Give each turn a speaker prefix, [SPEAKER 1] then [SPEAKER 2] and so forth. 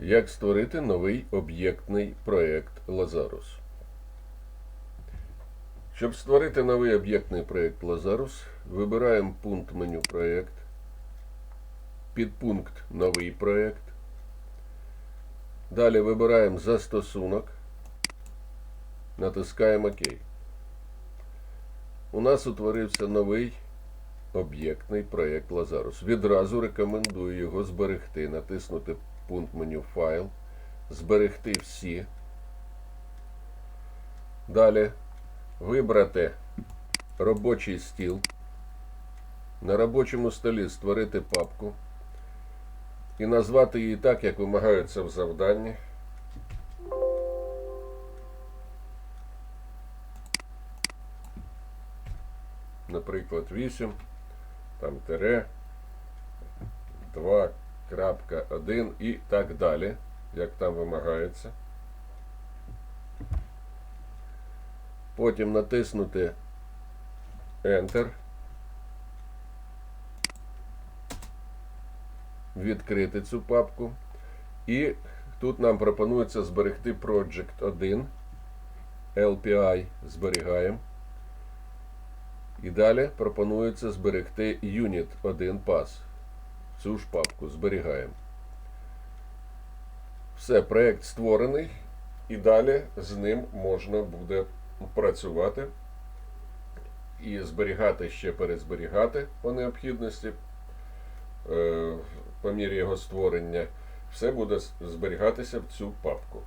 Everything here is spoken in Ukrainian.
[SPEAKER 1] Як створити новий об'єктний проєкт Lazarus? Щоб створити новий об'єктний проєкт Lazarus, вибираємо пункт меню Проєкт, підпункт Новий проєкт. Далі вибираємо застосунок, натискаємо ОК. У нас утворився новий об'єктний проєкт Lazarus. Відразу рекомендую його зберегти, натиснути пункт меню Файл, зберегти всі. Далі вибрати робочий стіл. На робочому столі створити папку і назвати її так, як вимагається в завданні. Наприклад, 8, там тире, 2.1 і так далі, як там вимагається. Потім натиснути Enter. Відкрити цю папку. І тут нам пропонується зберегти Project 1. LPI зберігаємо. І далі пропонується зберегти Unit 1 Pass. Цю ж папку зберігаємо. Все, проєкт створений. І далі з ним можна буде працювати і зберігати ще перезберігати по необхідності. Е, По мірі його створення, все буде зберігатися в цю папку.